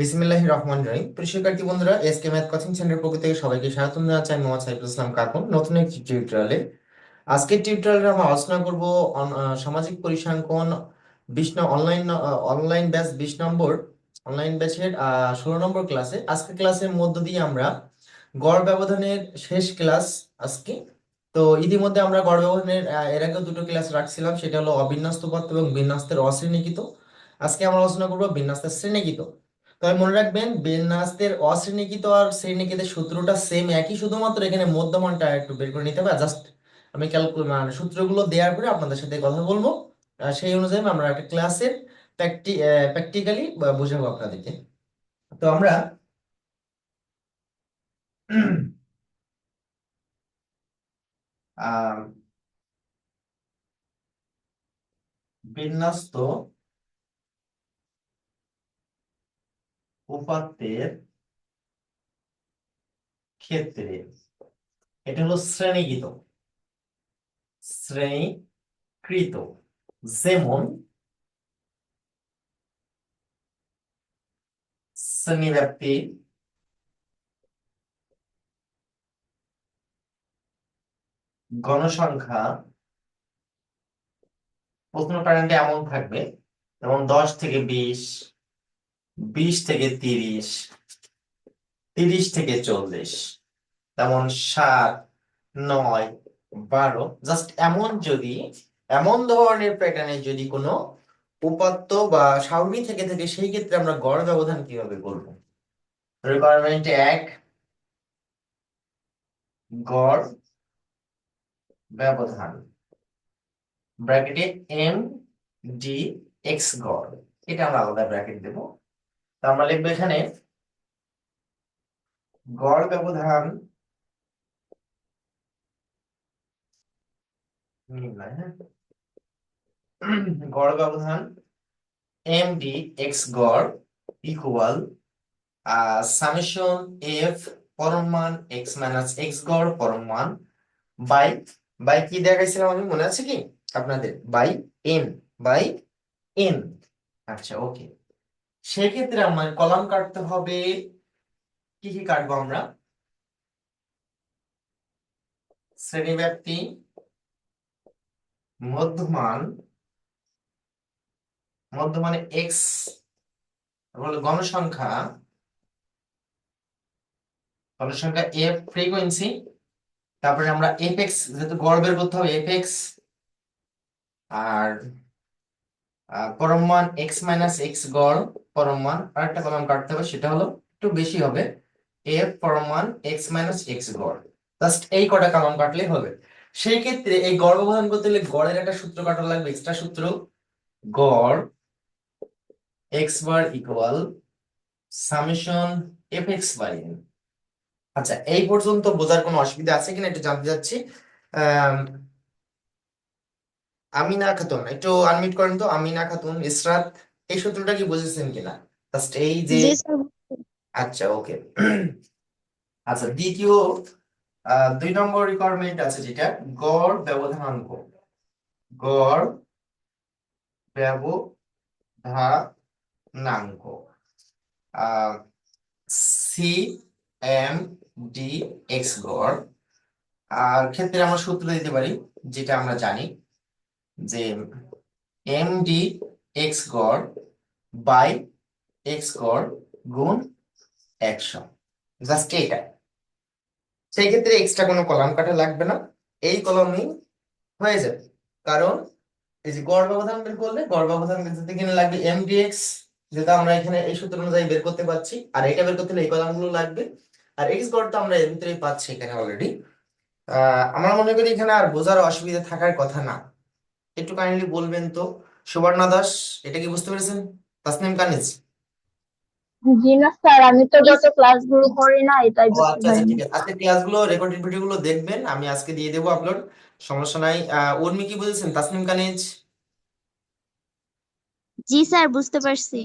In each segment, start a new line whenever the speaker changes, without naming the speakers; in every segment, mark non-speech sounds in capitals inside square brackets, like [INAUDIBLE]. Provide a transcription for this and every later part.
বিসমিল্লাহির রহমানির রহিম। শিক্ষার্থী বন্ধুরা এসকে ম্যাথ কোচিং সেন্টার পক্ষ থেকে সবাইকে স্বাগতম জানাচ্ছি। আমি মোহাম্মদ সাইফুল ইসলাম কাকুন, নতুন একটি টিউটোরিয়ালে। আজকের টিউটোরিয়ালে আমরা আলোচনা করব সামাজিক পরিসংখ্যান বিশ অনলাইন অনলাইন ব্যাচ বিশ নম্বর, অনলাইন ব্যাচের ষোলো নম্বর ক্লাসে। আজকের ক্লাসের মধ্য দিয়ে আমরা গড় ব্যবধানের শেষ ক্লাস আজকে। তো ইতিমধ্যে আমরা গড় ব্যবধানের এর আগে দুটো ক্লাস রাখছিলাম, সেটা হলো অবিন্যস্ত পথ এবং বিন্যস্তের অশ্রেণীকৃত। আজকে আমরা আলোচনা করব বিন্যস্তের শ্রেণীকৃত। তবে মনে রাখবেন বিন্যাসের অশ্রেণীকৃত আর শ্রেণীকৃতের সূত্রটা সেম একই, শুধুমাত্র এখানে মধ্যমানটা একটু বের করে নিতে হবে। জাস্ট আমি ক্যালকুল মানে সূত্রগুলো দেওয়ার পরে আপনাদের সাথে কথা বলব। সেই অনুযায়ী আমরা একটা ক্লাসের প্র্যাকটি প্র্যাকটিক্যালি বোঝাবো আপনাদেরকে। তো আমরা বিন্যস্ত উপাত্তের ক্ষেত্রে, এটা হলো শ্রেণীকৃত। শ্রেণীকৃত। যেমন শ্রেণীব্যাপ্তি গণসংখ্যা প্রথম প্যাটার্নটা এমন থাকবে, যেমন দশ থেকে বিশ বিশ থেকে তিরিশ তিরিশ থেকে চল্লিশ, তেমন সাত, নয়, বারো। জাস্ট এমন যদি, এমন ধরনের প্যাটার্নে যদি কোনো উপাত্ত বা সারণী থেকে থাকে, সেই ক্ষেত্রে আমরা গড় ব্যবধান কীভাবে করব? রিকোয়ারমেন্ট এক, গড় ব্যবধান। ব্র্যাকেটে এম ডি এক্স গড়। এটা আমরা আলাদা ব্র্যাকেট দেব। আমরা লিখব এখানে গড় ব্যবধান হ্যাঁ? গড় ব্যবধান এম ডি এক্স গড় ইকুয়াল সামেশন এফ পরম মান এক্স মাইনাস এক্স গড় পরম মান বাই বাই কি দেখাইছিলাম আমি মনে আছে কি আপনাদের? বাই এন বাই এন আচ্ছা ওকে সেক্ষেত্রে আমার কলাম কাটতে হবে কি কি কাটবো আমরা? শ্রেণীব্যাপ্তি মধ্যমান মধ্যমানে এক্স গণসংখ্যা গণসংখ্যা এফ ফ্রিকোয়েন্সি তারপরে আমরা এফ এক্স যেহেতু গড় বের করতে হবে এফ এক্স আর আহ, পরম মান এক্স মাইনাস এক্স গড় পরম মান আর একটা কলাম কাটতে হবে সেটা হলো একটু বেশি হবে এফ পরম মান এক্স মাইনাস এক্স গড়। এই কটা কলাম কাটলে হবে। সেই ক্ষেত্রে এই গড় ব্যবধান করতে হলে গড়ের একটা সূত্র কাটা লাগবে এক্সট্রা সূত্র। গড় X bar equal summation F X by আচ্ছা এই পর্যন্ত বোঝার কোনো অসুবিধা আছে কিনা একটু জানতে চাচ্ছি। আম, আমিনা খাতুন একটু আনমিউট করেন তো আমিনা খাতুন ইসরাত। এই সূত্রটা কি বুঝেছেন কিনা? জাস্ট এই যে আচ্ছা ওকে আচ্ছা দ্বিতীয় দুই নম্বর রিকোয়ারমেন্ট আছে যেটা গড় ব্যবধানাঙ্ক গড় ব্যবধানাঙ্ক সি এম ডি এক্স গড়। আর ক্ষেত্রে আমরা সূত্র দিতে পারি যেটা আমরা জানি যে এম ডি এক্স গড় বাই এক্স গড় গুণ একশো। জাস্ট এটা সেই ক্ষেত্রে এক্সট্রা কোনো কলাম কাটা লাগবে না। এই কলমেই হয়ে যাবে। কারণ এই যে গড় ব্যবধান বের করলে, গড় ব্যবধান করতে গেলে লাগবে এম ডি এক্স যেটা আমরা এখানে এই সূত্র অনুযায়ী বের করতে পারছি। আর এটা বের করতে হলে এই কলামগুলো লাগবে। আর এক্স গড় তো আমরা এর ভিতরেই পাচ্ছি এখানে অলরেডি আমার মনে করি এখানে আর বোঝার অসুবিধা থাকার কথা না। একটু কাইন্ডলি বলবেন তো সুবর্ণা দাস এটা কি বুঝতে পেরেছেন? তাসনিম কানিজ।
জি না স্যার আমি তো যত ক্লাসগুলো করি না এটাই বুঝতে
আচ্ছা আচ্ছা
পারিনি
ঠিক আছে। আজকে ক্লাসগুলো রেকর্ডেড ভিডিওগুলো দেখবেন আমি আজকে দিয়ে দেবো আপলোড সমস্যা নাই। আহ উর্মি কি বুঝেছেন? তাসনিম কানিজ?
জি স্যার বুঝতে পারছি।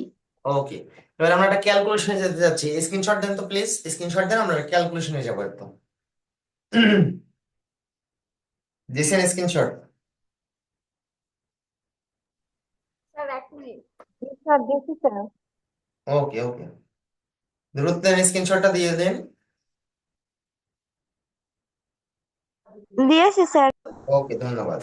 ওকে এবার আমরা একটা ক্যালকুলেশনে যেতে যাচ্ছি। স্ক্রিনশট দেন তো প্লিজ স্ক্রিনশট দেন আমরা ক্যালকুলেশনে যাব একদম। [CLEARS THROAT] দিয়েছেন স্ক্রিনশট
স্যার এক মিনিট স্যার দেখি স্যার
ওকে ওকে দ্রুত স্ক্রিনশটটা দিয়ে দেন
দিয়েছি স্যার
ওকে ধন্যবাদ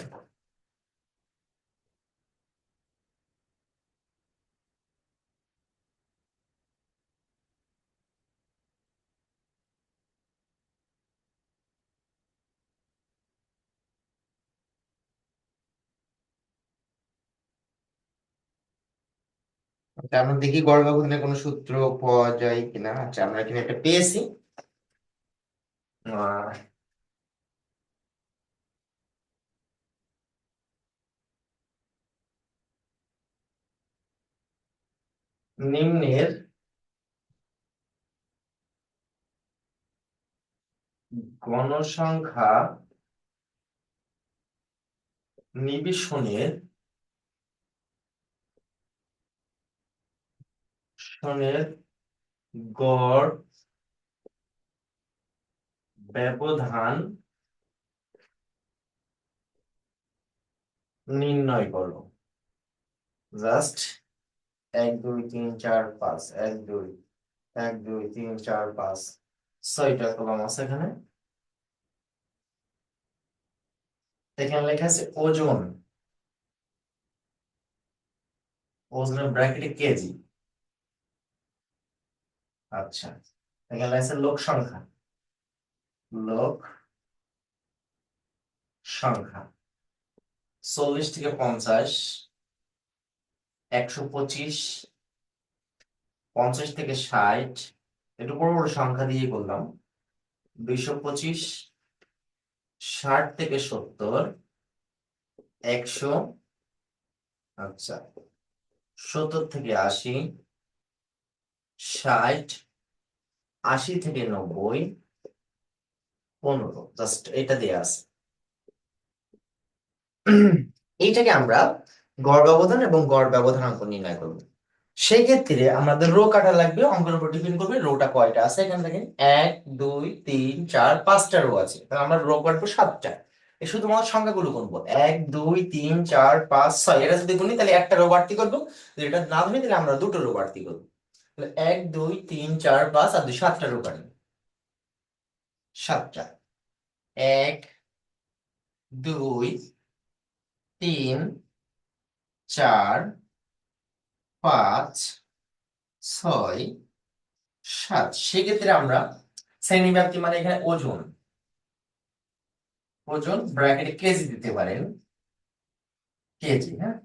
আমরা দেখি গড় ব্যবধানে কোনো সূত্র পাওয়া যায় কিনা। আচ্ছা আমরা এখানে একটা পেয়েছি। নিম্নের গণসংখ্যা নিবেশনের সনের গড় ব্যবধান নির্ণয় করো। জাস্ট এক, দুই, তিন, চার, পাঁচ, এক, দুই এক, দুই, তিন, চার, পাঁচ, ছয়টা কলম আছে এখানে। এখানে লেখা আছে ওজন। ওজনের ব্র্যাকেটে কেজি। আচ্ছা এখানে আছে লোক সংখ্যা। লোক সংখ্যা। চল্লিশ থেকে পঞ্চাশ, একশো পঁচিশ, পঞ্চাশ থেকে ষাট, একটু বড় বড় সংখ্যা দিয়ে করলাম। দুইশো পঁচিশ, ষাট থেকে সত্তর, একশো আচ্ছা সত্তর থেকে আশি ষাট, আশি থেকে নব্বই, পনেরো জাস্ট এটা দেয়া আছে। এইটাকে আমরা গড় ব্যবধান এবং গড় ব্যবধানাঙ্ক নির্ণয় করব। সেই ক্ষেত্রে আমাদের রো কাটা লাগবে, অঙ্কের উপর ডিপেন্ড করবে রোটা কয়টা আছে। এখানে দেখেন এক, দুই, তিন, চার, পাঁচটা রো আছে। তাহলে আমরা রো কাটবো সাতটা। শুধুমাত্র সংখ্যাগুলো গুনবো। এক, দুই, তিন, চার, পাঁচ, ছয়। এটা যদি গুনি, তাহলে একটা রো বাড়তি করব। যদি এটা না ধরি তাহলে আমরা দুটো রো বাড়তি করব। এক, দুই, তিন, চার, পাঁচ আর দুই, সাতটা রো কাটবো সাতটা। এক, দুই, তিন, চার, পাঁচ, ছয়, সাত। সেক্ষেত্রে আমরা শ্রেণি ব্যাপ্তি মানে এখানে ওজন। ওজন ব্র্যাকেটে কেজি দিতে পারেন। কেজি হ্যাঁ?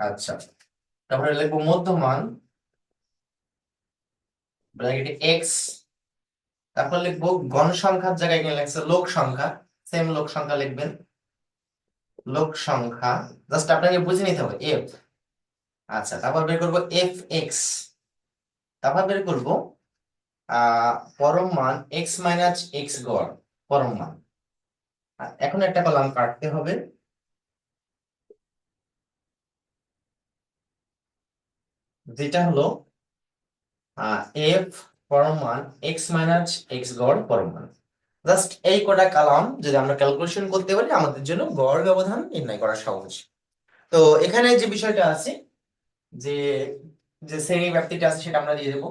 আচ্ছা। তারপরে লিখব মধ্যমান। ব্র্যাকেটে এক্স তারপর লিখব গণসংখ্যার জায়গায় এখানে লেখছে লোক সংখ্যা সেম লোক সংখ্যা লিখবেন। লোক সংখ্যা জাস্ট আপনাকে বুঝে নিতে হবে এফ আচ্ছা তারপর বের করব এফ এক্স তারপর বের করব পরম মান এক্স মাইনাস এক্স গড়, পরম মান। এখন একটা কলাম কাটতে হবে। যেটা হলো এফ পরম মান এক্স মাইনাস এক্স গড় পরম মান জাস্ট এই কটা কলাম যদি আমরা ক্যালকুলেশন করতে পারি, আমাদের জন্য গড় ব্যবধান নির্ণয় করা সহজ। তো এখানে যে বিষয়টা আছে, যে যে শ্রেণি ব্যাপ্তিটা আছে, সেটা আমরা দিয়ে দেবো।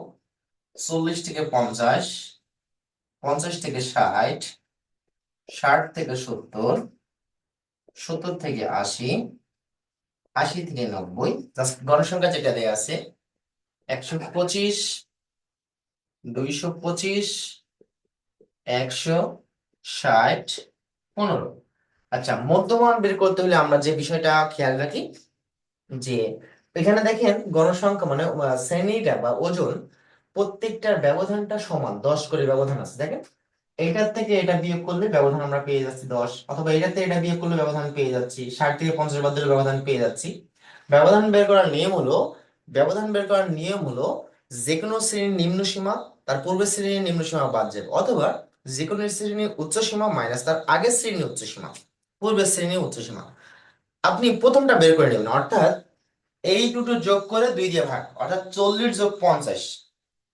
চল্লিশ থেকে পঞ্চাশ পঞ্চাশ থেকে ষাট ষাট থেকে সত্তর সত্তর থেকে আশি আশি থেকে নব্বই। জাস্ট গণসংখ্যা যেটা দেয়া আছে একশো পঁচিশ, দুইশো পঁচিশ, একশো ষাট, পনেরো। আচ্ছা মধ্যমান বের করতে হলে আমরা যে বিষয়টা খেয়াল রাখি, যে এখানে দেখেন গণসংখ্যা মানে শ্রেণীটা বা ওজন প্রত্যেকটার ব্যবধানটা সমান, দশ করে ব্যবধান আছে, দেখেন। এইটার থেকে এটা বিয়োগ করলে ব্যবধান আমরা পেয়ে যাচ্ছি দশ, অথবা এটার থেকে এটা বিয়োগ করলে ব্যবধান পেয়ে যাচ্ছি, ষাট থেকে পঞ্চাশ বাদ দিলে ব্যবধান পেয়ে যাচ্ছি। ব্যবধান বের করার নিয়ম হলো ব্যবধান বের করার নিয়ম হলো যে কোনো শ্রেণির নিম্ন সীমা তার পূর্বের শ্রেণির নিম্ন সীমা বাদ যাবে। অথবা যে কোনো শ্রেণির উচ্চ সীমা মাইনাস তার আগের শ্রেণির উচ্চ সীমা, পূর্বের শ্রেণির উচ্চ সীমা। আপনি প্রথমটা বের করে নেবেন, অর্থাৎ এই দুটো যোগ করে দুই দিয়ে ভাগ, অর্থাৎ চল্লিশ যোগ পঞ্চাশ।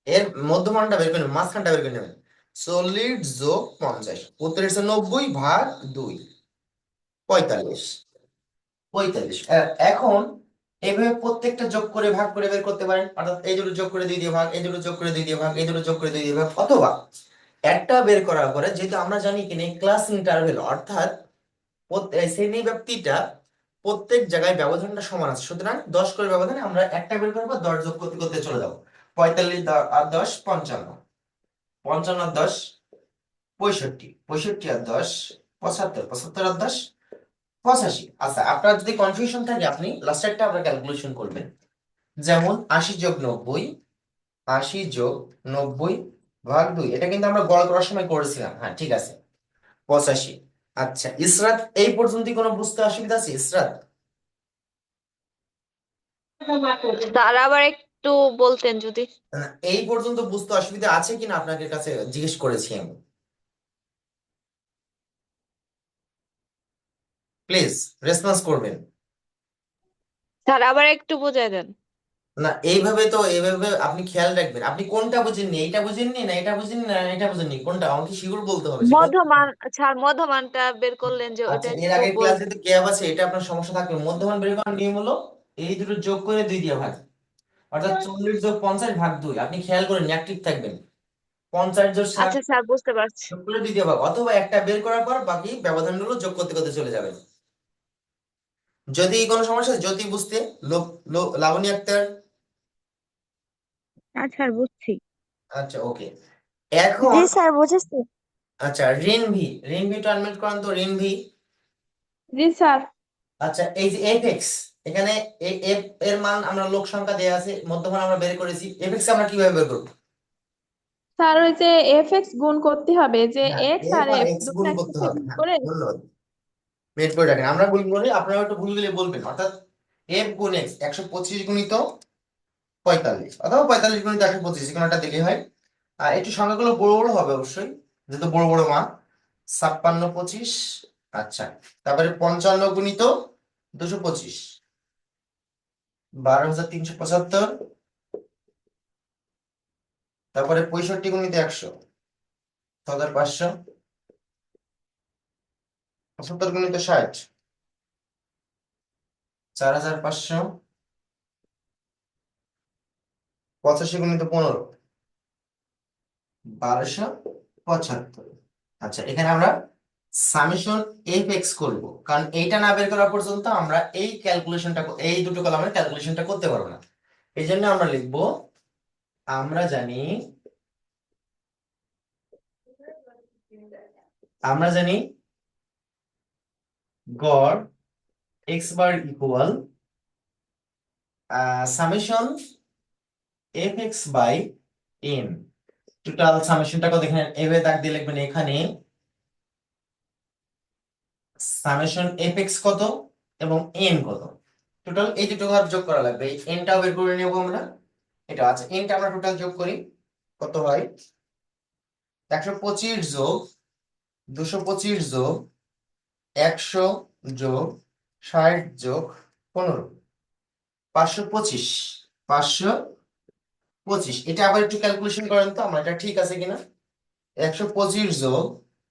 এর মধ্যমানটা বের করে নেবেন, মাঝখানটা বের করে নেবেন। চল্লিশ যোগ পঞ্চাশ, উত্তর হচ্ছে নব্বই ভাগ দুই, পঁয়তাল্লিশ। পঁয়তাল্লিশ। এখন এইভাবে প্রত্যেকটা যোগ করে ভাগ করে বের করতে পারেন। অর্থাৎ এই দুটো যোগ করে দুই দিয়ে ভাগ, এই দুটো যোগ করে দুই দিয়ে ভাগ, এই দুটো যোগ করে দুই দিয়ে ভাগ, অথবা একটা বের করার পরে যেহেতু আমরা জানি কিনা ক্লাস ইন্টারভেল অর্থাৎ শ্রেণি ব্যাপ্তিটা প্রত্যেক জায়গায় ব্যবধানটা সমান আছে। সুতরাং দশ করে ব্যবধানে আমরা একটা বের করব, দশ যোগ করতে করতে চলে যাব। পঁয়তাল্লিশ আর দশ, পঞ্চান্ন। পঞ্চান্ন আর দশ, পঁয়ষট্টি। পঁয়ষট্টি আর দশ, পঁচাত্তর। পঁচাত্তর আর দশ পঁচাশি। আচ্ছা আপনার যদি কনফিউশন থাকে আপনি লাস্টেরটা আপনার ক্যালকুলেশন করবেন। যেমন আশি যোগ নব্বই আশি যোগ নব্বই ভাগ দুই। এটা কিন্তু আমরা গড় করার সময় করেছিলাম। হ্যাঁ ঠিক আছে। পঁচাশি। আচ্ছা ইসরাত এই পর্যন্ত কোনো বুঝতে অসুবিধা আছে? ইসরাত?
আবার একটু বলতেন যদি।
এই পর্যন্ত বুঝতে অসুবিধা আছে কিনা আপনাদের কাছে জিজ্ঞেস করেছি আমি। প্লিজ রেসপন্স করবেন।
স্যার আবার একটু বুঝাই দেন।
না এইভাবে তো এইভাবে আপনি খেয়াল রাখবেন। আপনি কোনটা বুঝেননি? এইটা বুঝেননি না এটা বুঝেননি না এটা বুঝেননি? কোনটা? আমাকে শিওর বলতে হবে।
মধ্যমান স্যার মধ্যমানটা বের করলেন যে
আচ্ছা
ওটা
এর আগে ক্লাসে তো গ্যাপ আছে এটা আপনার সমস্যা থাকবে। মধ্যমান বের করার নিয়ম হলো এই দুটো যোগ করে দুই দিয়ে ভাগ। অর্থাৎ চল্লিশ যোগ পঞ্চাশ ভাগ দুই। আপনি খেয়াল করেন অ্যাক্টিভ থাকবেন। পঞ্চাশ যোগ ষাট
আচ্ছা স্যার বুঝতে পারছি।
যোগ করে দুই দিয়ে ভাগ। অথবা একটা বের করার পর বাকি ব্যবধানগুলো যোগ করতে করতে চলে যাবেন যদি কোনো সমস্যা হয়, জ্যোতি বুঝতে লাবণী আক্তার?
আচ্ছা বুঝছি।
আচ্ছা ওকে। এখন
জি স্যার বুঝেছি।
আচ্ছা রিনভি রিনভিটা আনমিউট করান তো রিনভি
জি স্যার।
আচ্ছা এই যে এফ এক্স এখানে এ এফ এর মান আমরা লোক সংখ্যা দেয়া আছে মধ্যমান আমরা বের করেছি। এফ এক্স আমরা কীভাবে বের করব?
স্যার ওই যে এফ এক্স গুণ করতে হবে যে
হ্যাঁ
এক্স
এফ
আর এফ
গুণ করতে
একসাথে
হবে
গুণ
হ্যাঁ
করে
ধন্যবাদ। বের করে রাখেন। আমরা ভুল করি আপনারা একটু ভুল গেলে বলবেন। অর্থাৎ এফ গুণ এক্স একশো পঁচিশ গুণিত পঁয়তাল্লিশ। অথবা পঁয়তাল্লিশ গুণিত একশো পঁচিশ কোনো একটা দিলেই হয়। আর একটু সংখ্যাগুলো বড় বড় হবে অবশ্যই, যেহেতু বড় বড় মান। ছাপ্পান্ন পঁচিশ আচ্ছা। তারপরে পঞ্চান্ন গুণিত দুশো পঁচিশ। বারো হাজার তিনশো পঁচাত্তর। তারপরে পঁয়ষট্টি গুণিত একশো। ছ হাজার পাঁচশো। পঁচাত্তর গুণিত ষাট। চার হাজার পাঁচশো পঁচাশি গুণিত পনেরো। বারোশো পঁচাত্তর। আচ্ছা এখানে আমরা সামেশন এফ এক্স করব। কারণ এইটা না বের করা পর্যন্ত আমরা এই ক্যালকুলেশনটা এই দুটো কলামের ক্যালকুলেশনটা করতে পারব না। এই জন্য আমরা লিখব, আমরা জানি আমরা জানি গড় X bar equal summation F X by N. Total সামেশনটা কত এখানে? এভাবে দাগ দিয়ে লিখবেন এখানে। সামেশন এফ এক্স কত এবং এন কত? টোটাল এই দুটো ঘর যোগ করা লাগবে। এই এনটাও বের করে নেব আমরা। এটা আছে। এনটা আমরা টোটাল যোগ করি। কত হয়? একশো পঁচিশ যোগ দুশো পঁচিশ যোগ একশো যোগ ষাট যোগ পনেরো। পাঁচশো পঁচিশ। পাঁচশো পঁচিশ। এটা আবার একটু ক্যালকুলেশন করেন তো, আমার এটা ঠিক আছে কিনা? একশো পঁচিশ যোগ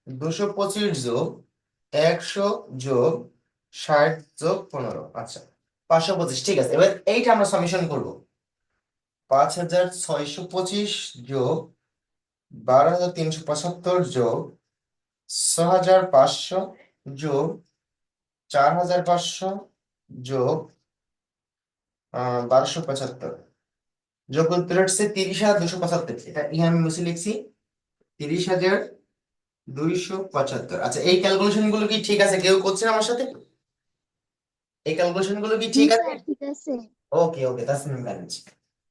দুশো পঁচিশ যোগ একশো যোগ ষাট যোগ পনেরো। আচ্ছা পাঁচশো পঁচিশ, ঠিক আছে। এবার এইটা আমরা সামেশন করব। পাঁচ হাজার ছয়শো পঁচিশ যোগ বারো হাজার তিনশো পঁচাত্তর যোগ ছ হাজার পাঁচশো যোগ চার হাজার পাঁচশো যোগ বারোশো পঁচাত্তর। যোগ উত্তর হচ্ছে তিরিশ হাজার দুশো পঁচাত্তর। এটা ইহা আমি মুছে লিখছি। তিরিশ হাজার দুইশো পঁচাত্তর। আচ্ছা এই ক্যালকুলেশনগুলো কি ঠিক আছে? কেউ করছেন আমার সাথে? এই ক্যালকুলেশনগুলো কি ঠিক আছে?
ঠিক আছে।
ওকে ওকে তাসনিম গালিজ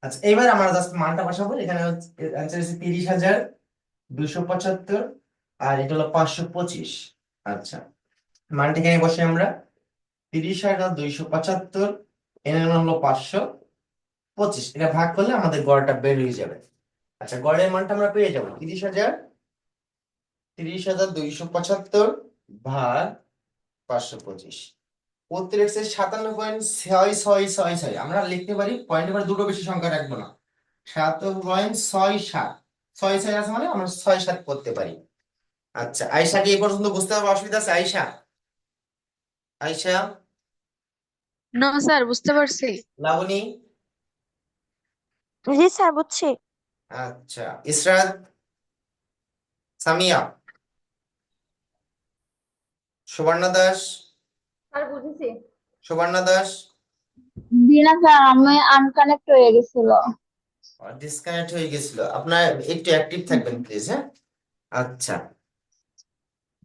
আচ্ছা এবার আমরা জাস্ট মানটা বসাবো। এখানে অ্যান্সার হচ্ছে তিরিশ হাজার দুইশো পঁচাত্তর আর এটা হলো পাঁচশো পঁচিশ। আচ্ছা মানটা এখানে বসে আমরা। তিরিশ হাজার দুইশো পঁচাত্তর, এর মান হলো পাঁচশো পঁচিশ। এটা ভাগ করলে আমাদের গড়টা বের হয়ে যাবে। আচ্ছা গড়ের মানটা আমরা পেয়ে যাব। তিরিশ হাজার তিরিশ হাজার দুইশো পঁচাত্তর ভাগ পাঁচশো পঁচিশ। এক্সের সাতান্ন পয়েন্ট ছয় ছয় ছয় ছয়। আমরা লিখতে পারি পয়েন্ট এবার দুটো বেশি সংখ্যা রাখব না। সাত পয়েন্ট ছয় সাত। ছয় ছয় আছে মানে আমরা ছয় সাত করতে পারি। আচ্ছা আয়শা কি এই পর্যন্ত বুঝতে পারব? অসুবিধা আছে? আয়শা? আয়শা?
না স্যার বুঝতে পারছি।
লাবণী?
জি স্যার বুঝছি।
আচ্ছা ইসরাত সামিয়া? সুবর্ণা দাস?
স্যার বুঝেছি।
সুবর্ণা দাস?
জি না স্যার আমি আনকানেক্ট হয়ে গেছিল।
ডিসকানেক্ট হয়ে গেছিল। আপনার একটু অ্যাক্টিভ থাকবেন প্লিজ হ্যাঁ? আচ্ছা।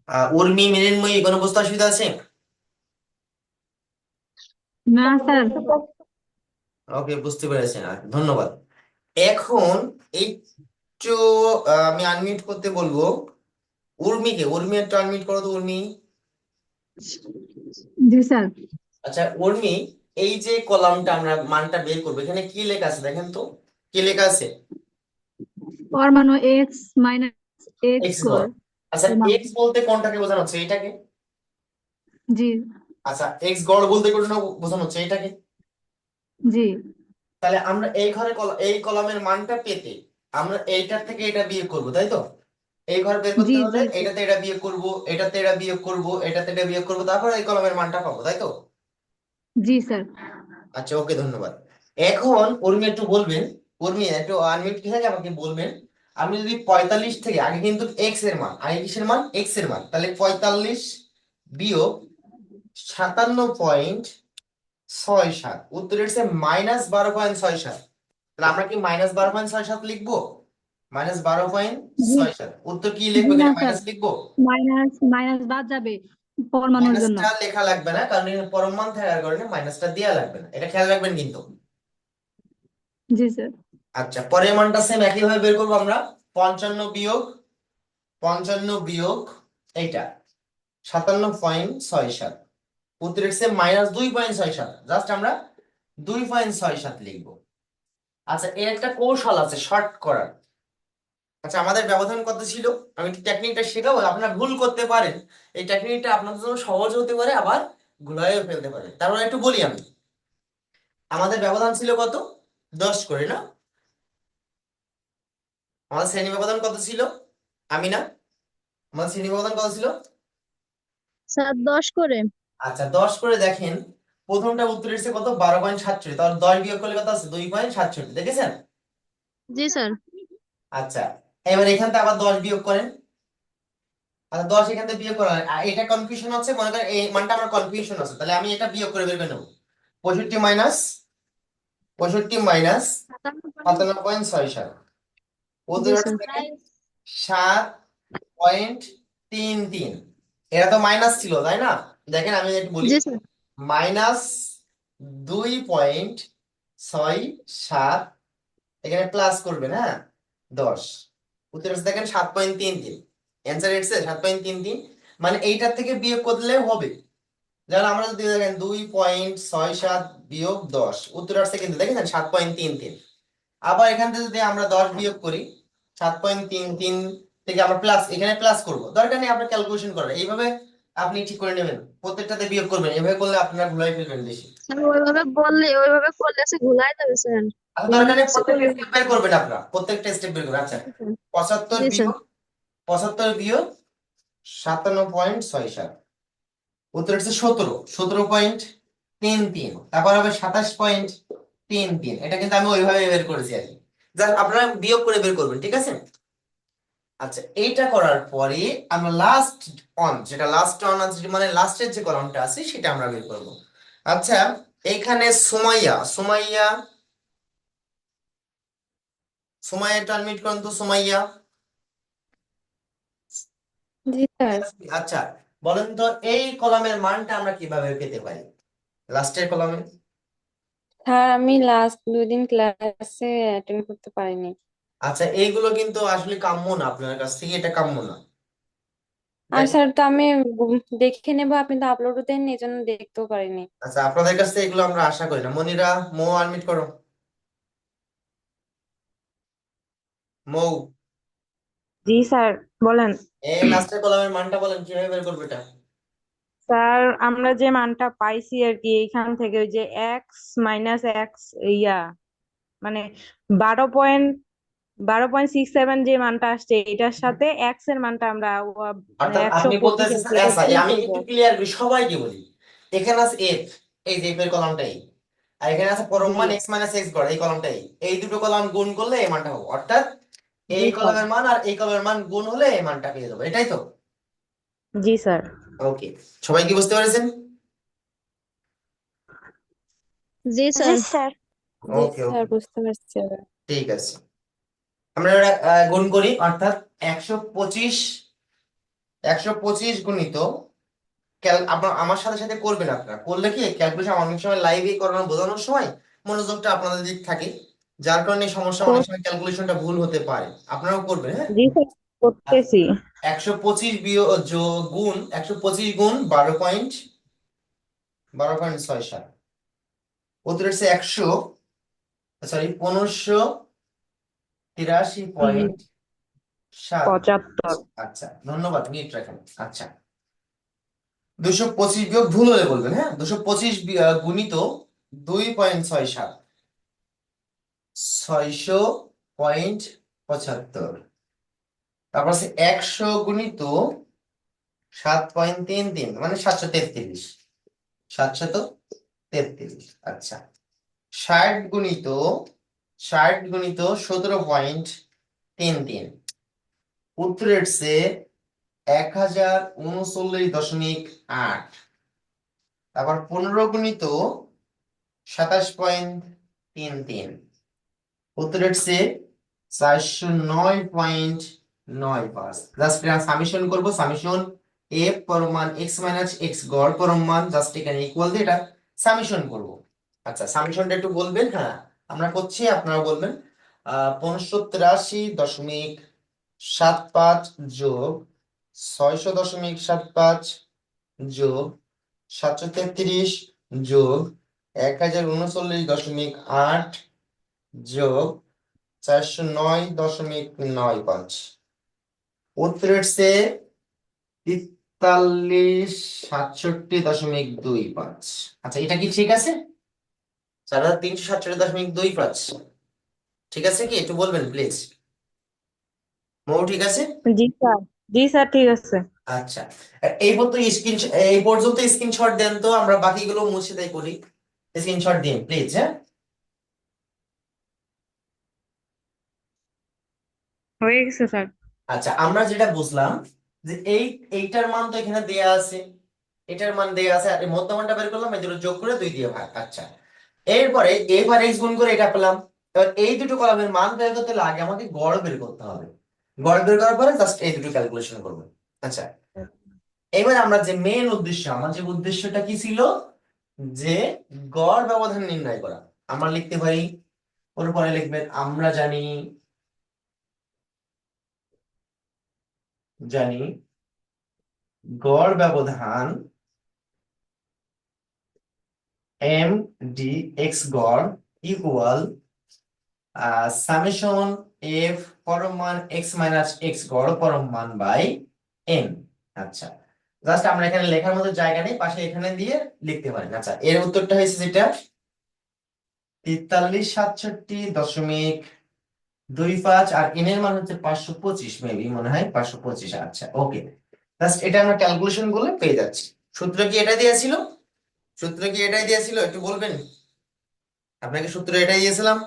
আহ, উর্মি মৃন্ময়ী কোনো বুঝতে অসুবিধা আছে?
না স্যার।
ওকে বুঝতে পেরেছি আর ধন্যবাদ। এখন একটু আমি আনমিউট করতে বলব। উর্মিকে উর্মি একটু আনমিউট করো তো উর্মি।
জি স্যার।
আচ্ছা উর্মি এই যে কলামটা আমরা মানটা বের করব এখানে কি লেখা আছে দেখেন তো? কি লেখা আছে?
পরমাণু এক্স মাইনাস এক্স
আচ্ছা এক্স বলতে কোনটাকে বোঝানো হচ্ছে? এটাকে?
জি।
আচ্ছা এক্স গড় বলতে কোনটা বোঝানো হচ্ছে এটাকে
জি।
তাহলে আমরা এই ঘরে এই কলামের মানটা পেতে আমরা এইটার থেকে এটা বিয়োগ করব তাই তো? এই ঘর বের করতে হলে। এটাতে এটা বিয়োগ করব এটাতে এটা বিয়োগ করব এটাতে এটা বিয়োগ করব তারপর এই কলামের মানটা পাবো তাই তো?
জি স্যার।
আচ্ছা ওকে ধন্যবাদ। এখন উর্মি একটু বলবেন উর্মি একটু আনমিউট থেকে আমাকে বলবেন? আমি যদি পঁয়তাল্লিশ থেকে আগে কিন্তু এক্সের মান আগে কিসের মান? এক্সের মান। তাহলে পঁয়তাল্লিশ বিয়োগ সাতান্ন পয়েন্ট ছয় সাত। উত্তর মাইনাস বারো পয়েন্ট ছয় সাত। তাহলে আমরা কি মাইনাস বারো পয়েন্ট ছয় সাত লিখব? মাইনাস বারো পয়েন্ট ছয় সাত। উত্তর কি লিখব। মাইনাস লিখব?
মাইনাস মাইনাস বাদ যাবে পরমাণুর জন্য।
লেখা লাগবে না কারণ এখানে পরম থাকার কারণে মাইনাসটা দেওয়া লাগবে না। এটা খেয়াল রাখবেন কিন্তু।
জি স্যার।
আচ্ছা পরের মানটা সেম একইভাবে বের করব আমরা। পঞ্চান্ন বিয়োগ পঞ্চান্ন বিয়োগ এইটা সাতান্ন পয়েন্ট ছয় সাত। এসে মাইনাস দুই পয়েন্ট ছয় সাত। জাস্ট আমরা দুই পয়েন্ট ছয় সাত লিখব। আচ্ছা এর একটা কৌশল আছে শর্ট করার। আচ্ছা আমাদের ব্যবধান কত ছিল? আমি টেকনিকটা শেখাবো, আপনারা ভুল করতে পারেন। এই টেকনিকটা আপনাদের জন্য সহজ হতে পারে, আবার ঘুরাইও ফেলতে পারে। তারপর একটু বলি আমি। আমাদের ব্যবধান ছিল কত? দশ করে, না? আমাদের শ্রেণি ব্যবধান কত ছিল? আমি না? আমাদের শ্রেণি ব্যবধান কত ছিল?
স্যার, দশ করে।
আচ্ছা দশ করে দেখেন প্রথমটা উত্তর এসেছে কত? বারো পয়েন্ট সাতষট্টি। তাহলে দশ বিয়োগ করলে কত আছে? দুই পয়েন্ট সাতষট্টি দেখেছেন?
জি স্যার।
আচ্ছা এবার এখান থেকে আবার দশ বিয়োগ করেন। আচ্ছা দশ এখান থেকে বিয়োগ করা এটা কনফিউশন আছে মনে করেন এই মানটা আমার কনফিউশন আছে। তাহলে আমি এটা বিয়োগ করে বের করে নেব। পঁয়ষট্টি মাইনাস পঁয়ষট্টি মাইনাস সাতান্ন পয়েন্ট ছয় সাত। সাত পয়েন্ট তিন তিন। এটা তো মাইনাস ছিল তাই না? দেখেন আমি একটু বলি।
জি স্যার।
মাইনাস দুই পয়েন্ট ছয় সাত এখানে প্লাস করবেন হ্যাঁ? দশ। উত্তর হচ্ছে দেখেন সাত পয়েন্ট তিন তিন। অ্যান্সার এসছে সাত পয়েন্ট তিন তিন। মানে এইটার থেকে বিয়োগ করলে হবে। যেমন আমরা যদি দেখেন দুই পয়েন্ট ছয় সাত বিয়োগ দশ উত্তর আসছে কিন্তু দেখেছেন সাত পয়েন্ট তিন তিন। আবার এখান থেকে যদি আমরা দশ বিয়োগ করি সাত পয়েন্ট তিন তিন থেকে আমরা প্লাস এখানে প্লাস করব। দরকার নেই আপনার ক্যালকুলেশন করার এইভাবে আপনি ঠিক করে নেবেন। প্রত্যেকটাতে বিয়োগ করবেন। এভাবে করলে আপনারা ভুলাই ফেলবেন বেশি।
ওইভাবে বললে ওইভাবে করলে সে যাবে স্যার।
আচ্ছা দরকার নেই প্রত্যেকটা স্টেপ বের করবেন আপনারা। প্রত্যেকটা স্টেপ বের করবেন। আচ্ছা। পঁচাত্তর বিয়োগ পঁচাত্তর বিয়োগ সাতান্ন পয়েন্ট ছয় সাত। উত্তর হচ্ছে সতেরো। সতেরো পয়েন্ট তিন তিন। তারপর হবে সাতাশ পয়েন্ট তিন তিন। এটা কিন্তু আমি ওইভাবে বের করেছি আর কি। জাস্ট আপনারা বিয়োগ করে বের করবেন ঠিক আছে? আচ্ছা এইটা করার পরে আমরা লাস্ট অন যেটা লাস্ট অন আছে মানে লাস্টের যে কলামটা আছে সেটা আমরা বের করব। আচ্ছা এইখানে সুমাইয়া সুমাইয়া সুমাইয়া আনমিউট করুন তো সুমাইয়া। আচ্ছা বলেন তো এই কলামের মানটা আমরা কীভাবে পেতে পারি? লাস্টের কলামে
স্যার আমি লাস্ট দুই দিন ক্লাসে অ্যাটেন্ড করতে পারিনি।
আচ্ছা এইগুলো কিন্তু আসলে কাম্য না আপনার কাছ থেকে এটা কাম্য না।
আর স্যার তো আমি দেখে নেব আপনি তো আপলোড দেন এই জন্য দেখতেও পারিনি।
আচ্ছা আপনাদের কাছ থেকে এগুলো আমরা আশা করি না। মনিরা মৌ আনমিট করো। মৌ।
জি স্যার বলেন।
এই লাস্টের কলামের মানটা বলেন কীভাবে বের করবে এটা?
স্যার আমরা যে মানটা পাইছি আর কি এইখান থেকে ওই যে এক্স মাইনাস এক্স ইয়া মানে বারো পয়েন্ট বারো পয়েন্ট সিক্স সেভেন যে মানটা আসছে এটার সাথে এক্সের মানটা আমরা মানে
অর্থাৎ
একশো
আপনি
পঁচিশ
বলতেছেন
এটা
আচ্ছা আমি একটু ক্লিয়ার করি সবাইকে বলি। এখানে আছে এফ এই যে এর কলামটাই। আর এখানে আছে পরম মান এক্স মাইনাস এক্স গড় এই কলামটাই। এই দুটো কলাম গুণ করলে এই মানটা হবে। অর্থাৎ এই
জি, স্যার।
কলামের মান আর এই কলামের মান গুণ হলে এই মানটা পেয়ে যাব। এটাই তো?
জি স্যার।
ওকে। সবাই কি বুঝতে পেরেছেন?
জি
জি
স্যার।
Sir
okay.
স্যার বুঝতে পারছি।
ঠিক আছে। আমরা গুণ করি অর্থাৎ একশো পঁচিশ একশো পঁচিশ গুণিত আমার সাথে সাথে করবেন আপনারা। করলে কি ক্যালকুলেশন অনেক সময় লাইভে করানো বোঝানোর সময় মনোযোগটা আপনাদের দিক থাকে যার কারণে সমস্যা অনেক সময় ক্যালকুলেশনটা ভুল হতে পারে। আপনারাও করবেন হ্যাঁ?
করতেছি।
একশো পঁচিশ বিয়োগ যোগ গুণ একশো পঁচিশ গুণ বারো পয়েন্ট বারো পয়েন্ট ছয় সাত। হচ্ছে একশো সরি পনেরোশো তিরাশি পয়েন্ট সাত।
পঁচাত্তর।
আচ্ছা ধন্যবাদ মিনিট রাখেন আচ্ছা। দুশো পঁচিশ বিয়োগ ভুল হলে বলবেন হ্যাঁ? দুশো পঁচিশ গুণিত দুই পয়েন্ট ছয় সাত। ছয়শো পয়েন্ট পঁচাত্তর। তারপর আছে একশো গুণিত সাত পয়েন্ট তিন তিন মানে সাতশো তেত্রিশ। সাতশত তেত্রিশ আচ্ছা। ষাট গুণিত ষাট গুণিত সতেরো পয়েন্ট তিন তিন। উত্তরের চেয়ে এক হাজার উনচল্লিশ দশমিক আট। তারপর পনেরো গুণিত সাতাশ পয়েন্ট তিন তিন। উত্তরের চেয়ে চারশো নয় পয়েন্ট নয় পাঁচ। জাস্ট সামিশন করব। সামিশন এফ পরমান এক্স মাইনাস এক্স গড় পরমান। জাস্ট এখানে ইকুয়াল দিয়ে এটা সামিশন করব। আচ্ছা সামিশনটা একটু বলবেন? হ্যাঁ। আমরা করছি, আপনারা বলবেন পনেরোশো তিরাশি দশমিক সাত পাঁচ যোগ ছয়শো দশমিক সাত পাঁচ যোগ সাতশো তেত্রিশ যোগ এক হাজার উনচল্লিশ দশমিক আট যোগ চারশো নয় দশমিক নয় পাঁচ। উত্তরের চেয়ে তেতাল্লিশ সাতষট্টি দশমিক দুই পাঁচ। আচ্ছা এটা কি ঠিক আছে? চার হাজার তিনশো সাতষট্টি দশমিক দুই পাঁচ। ঠিক আছে কি? একটু বলবেন প্লিজ মৌ ঠিক আছে?
জি স্যার। জি স্যার ঠিক আছে।
আচ্ছা। এই পর্যন্ত স্ক্রিন এই পর্যন্ত স্ক্রিনশট দেন তো আমরা বাকিগুলো মুছে দেই করি। স্ক্রিনশট দিন প্লিজ হ্যাঁ?
হয়ে গেছে স্যার।
আচ্ছা আমরা যেটা বুঝলাম যে এই এইটার মান তো এখানে দেয়া আছে। এটার মান দেয়া আছে আর মধ্যমানটা বের করলাম এই দুটো যোগ করে দুই দিয়ে ভাগ। আচ্ছা। এরপরে, এবার এক্স গুণ করে এটা পেলাম। এবার এই দুটো কলামের মান বের করতে লাগে আমাকে গড় বের করতে হবে। গড় বের করার পরে জাস্ট এই দুটো ক্যালকুলেশন করব। আচ্ছা। এবার আমরা যে মেন উদ্দেশ্য, আমার যে উদ্দেশ্যটা কি ছিল? যে গড় ব্যবধান নির্ণয় করা। আমরা লিখতে পারি, ওর পরে লিখবেন, আমরা জানি জানি গড় ব্যবধান এম ডি এক্স গড় ইকুয়াল সামেশন এফ পরম মান এক্স মাইনাস এক্স গড় পরম মান বাই এন আচ্ছা জাস্ট আমরা এখানে লেখার মতো জায়গা নেই, পাশে এখানে দিয়ে লিখতে পারি। আচ্ছা এর উত্তরটা হয়েছে যেটা? তেতাল্লিশ সাতষট্টি দশমিক দুই পাঁচ, আর এন এর মান হচ্ছে পাঁচশো পঁচিশ মেবি মনে হয় পাঁচশো পঁচিশ আচ্ছা ওকে জাস্ট এটা আমরা ক্যালকুলেশন করলে পেয়ে যাচ্ছি। সূত্র কি এটাই দিয়েছিল সূত্র কি এটাই দিয়েছিল? একটু বলবেন? আপনাকে সূত্র এটাই দিয়েছিলাম?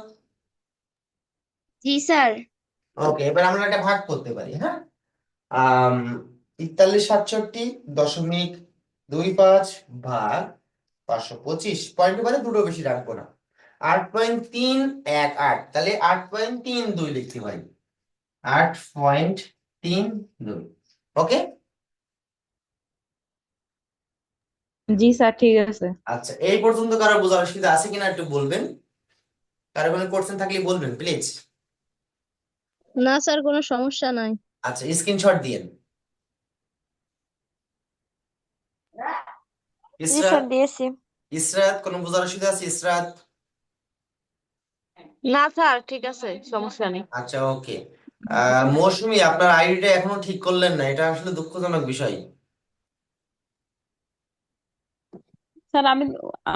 জি স্যার।
ওকে এবার আমরা এটা ভাগ করতে পারি হ্যাঁ? তেতাল্লিশ সাতষট্টি দশমিক দুই পাঁচ ভাগ পাঁচশো পঁচিশ। পয়েন্ট মানে দুটো বেশি রাখব না। আট পয়েন্ট তিন এক আট। তাহলে আট পয়েন্ট তিন দুই লিখতে পারি। আট পয়েন্ট তিন দুই। ওকে?
জি স্যার ঠিক আছে।
আচ্ছা এই পর্যন্ত কারও বোঝার অসুবিধা আছে কিনা একটু বলবেন? কারও কোনো কোশ্চেন থাকলে বলবেন প্লিজ
না স্যার কোনো সমস্যা নাই।
আচ্ছা স্ক্রিনশট দিয়েন
জি
ইসরাত
দিয়েছি।
ইসরাত কোনো বোঝার অসুবিধা আছে? ইসরাত?
না স্যার ঠিক আছে সমস্যা নেই।
আচ্ছা ওকে আহ মৌসুমী আপনার আইডিটা এখনও ঠিক করলেন না এটা আসলে দুঃখজনক বিষয়।
স্যার আমি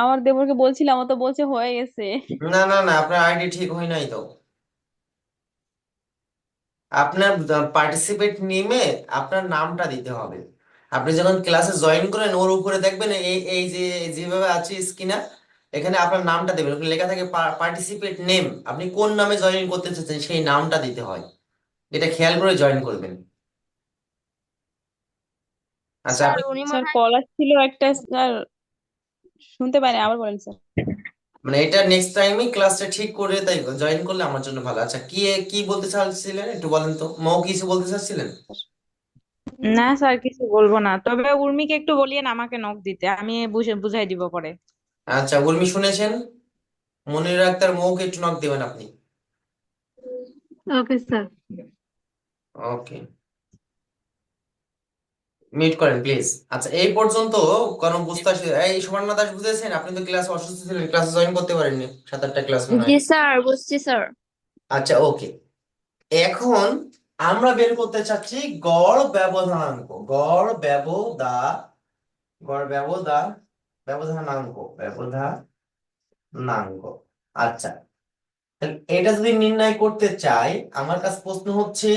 আমার দেবরকে বলছিলাম ও তো বলছে হয়ে গেছে।
না না না আপনার আইডি ঠিক হয় নাই তো। আপনার পার্টিসিপেট নেমে আপনার নামটা দিতে হবে। আপনি যখন ক্লাসে জয়েন করেন ওর উপরে দেখবেন এই এই যে যেভাবে আছে স্ক্রিনে এখানে আপনার নামটা দেবেন। ওখানে লেখা থাকে পার্টিসিপেট নেম আপনি কোন নামে জয়েন করতে চাচ্ছেন সেই নামটা দিতে হয়। এটা খেয়াল করে জয়েন করবেন। আচ্ছা
স্যার
আপনি
উনি
স্যার
মনে হয়
কল আসছিল একটা স্যার। শুনতে পাইনি আবার বলেন স্যার
মানে এটা নেক্সট টাইমে ক্লাসটা ঠিক করে তাই জয়েন করলে আমার জন্য ভালো। আচ্ছা কি কি বলতে চাচ্ছিলেন? একটু বলেন তো। মৌ কিছু বলতে চাচ্ছিলেন?
না স্যার কিছু বলব না। তবে উর্মিকে একটু বলিয়েন আমাকে নক দিতে। আমি বুঝে বুঝাই দিব পরে।
আচ্ছা উর্মি শুনেছেন? মনির আক্তার মৌকে একটু নক দিবেন আপনি।
ওকে স্যার
ওকে মিট করেন প্লিজ আচ্ছা এই পর্যন্ত কোনো বুঝতে আসে এই সুবর্ণা দাস বুঝেছেন? আপনি তো ক্লাসে অসুস্থ ছিলেন ক্লাসে জয়েন করতে পারেননি সাত আটটা ক্লাস মনে
জি
হয়
স্যার বুঝছি স্যার।
আচ্ছা ওকে এখন আমরা বের করতে চাচ্ছি গড় ব্যবধানাঙ্ক গড় ব্যবধা গড় ব্যবধা ব্যবধানাঙ্ক ব্যবধানাঙ্ক। আচ্ছা তাহলে এটা যদি নির্ণয় করতে চাই আমার কাছে প্রশ্ন হচ্ছে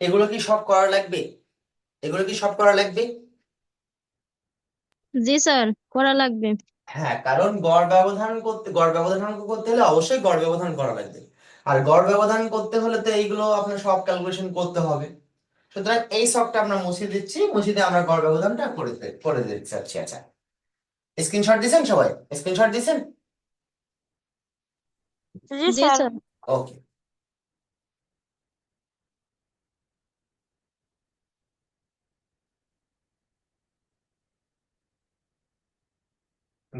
এগুলো কি সব করা লাগবে? এগুলো কি সব করা লাগবে?
জি স্যার করা লাগবে।
হ্যাঁ কারণ গড় ব্যবধান করতে গড় ব্যবধানাঙ্ক করতে হলে অবশ্যই গড় ব্যবধান করা লাগবে। আর গড় ব্যবধান করতে হলে তো এইগুলো আপনার সব ক্যালকুলেশন করতে হবে। সুতরাং এই সবটা আমরা মুছে দিচ্ছি মুছে দিয়ে আমরা গড় ব্যবধানটা করে করে দিচ্ছি। আচ্ছা আচ্ছা। স্ক্রিনশট দিছেন সবাই? স্ক্রিনশট দিছেন
জি স্যার।
ওকে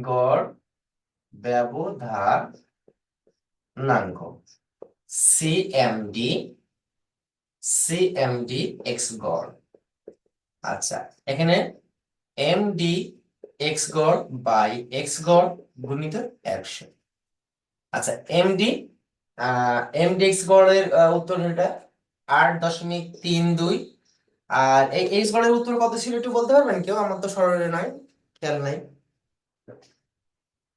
গড় ব্যবধানাঙ্ক সিএমডি সিএমডি এক্স গড়। আচ্ছা এখানে এমডি এক্স গড় বাই এক্স গড় গুণিত একশো। আচ্ছা এমডি এমডি এক্স গড়ের উত্তর এটা আট দশমিক তিন দুই। আর এই এক্স গড়ের উত্তর কত ছিল একটু বলতে পারবেন কেউ? আমার তো স্মরণে নাই খেয়াল নাই আচ্ছা এ- এ-
স্যার
এক্স গড়
হয় স্যার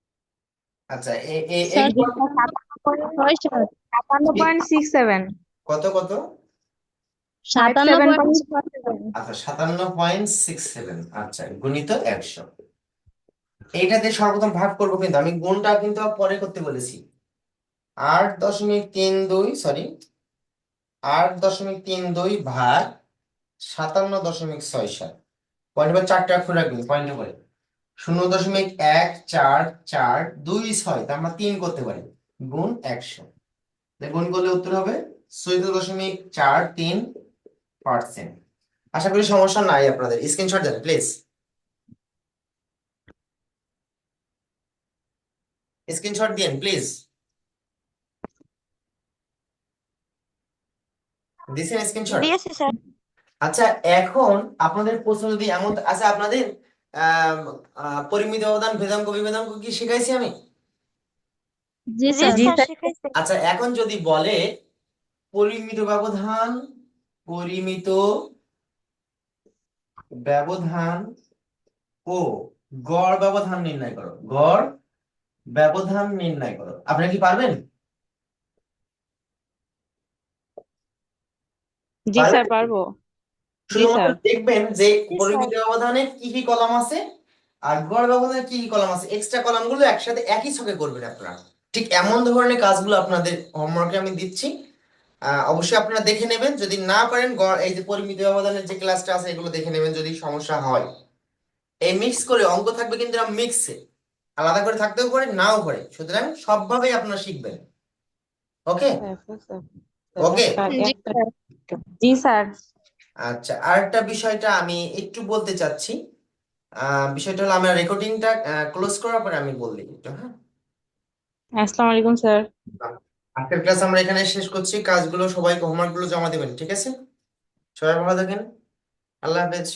সাতান্ন পয়েন্ট সিক্স সেভেন
কত কত?
সাতান্ন পয়েন্ট
আচ্ছা সাতান্ন পয়েন্ট সিক্স সেভেন আচ্ছা গুণিত একশো। এইটাতে সর্বপ্রথম ভাগ করব কিন্তু আমি গুণটা কিন্তু পরে করতে বলেছি। আট দশমিক তিন দুই সরি আট দশমিক তিন দুই ভাগ সাতান্ন দশমিক ছয় সাত। পয়েন্ট চারটে অক্ষর রাখবেন পয়েন্ট করে শূন্য দশমিক এক চার চার দুই ছয় তা আমরা তিন করতে পারি। গুণ একশো। গুণ করলে উত্তর হবে চোদ্দ দশমিক চার তিন পার্সেন্ট। আশা করি সমস্যা নাই আপনাদের। স্ক্রিনশট দেন প্লিজ। স্ক্রিনশট দিন প্লিজ। দিছেন স্ক্রিনশট? আচ্ছা এখন আপনাদের প্রশ্ন যদি এমন আচ্ছা আপনাদের পরিমিত অবদান ভেদাঙ্ক বিভেদাঙ্ক কি শিখাইছি আমি?
জি স্যার
আচ্ছা এখন যদি বলে পরিমিত ব্যবধান পরিমিত ব্যবধান ও গড় ব্যবধান নির্ণয় করো। গড় ব্যবধান নির্ণয় করো। আপনারা কি পারবেন?
জি স্যার পারব।
শুধুমাত্র দেখবেন যে
স্যার।
পরিমিত ব্যবধানে কি কি কলাম আছে আর গড় ব্যবধানে কি কি কলাম আছে এক্সট্রা কলামগুলো একসাথে একই ছকে করবেন আপনারা। ঠিক এমন ধরনের কাজগুলো আপনাদের হোমওয়ার্কে আমি দিচ্ছি। অবশ্যই আপনারা দেখে নেবেন। যদি না পারেন গড় এই যে পরিমিত ব্যবধানের যে ক্লাসটা আছে এগুলো দেখে নেবেন যদি সমস্যা হয়। এই মিক্স করে অঙ্ক থাকবে কিন্তু মিক্সে আলাদা করে থাকতেও পারে নাও পারে। সুতরাং সবভাবেই আপনারা শিখবেন। ওকে ওকে
জি স্যার।
আচ্ছা আরেকটা বিষয়টা আমি একটু বলতে চাচ্ছি। বিষয়টা হলো আমরা রেকর্ডিংটা ক্লোজ করার পরে আমি বললি একটু হ্যাঁ?
আসসালামু আলাইকুম স্যার।
আজকের ক্লাস আমরা এখানে শেষ করছি। কাজগুলো সবাই হোমওয়ার্কগুলো জমা দেবেন ঠিক আছে? সবাই ভালো থাকেন। আল্লাহ হাফেজ।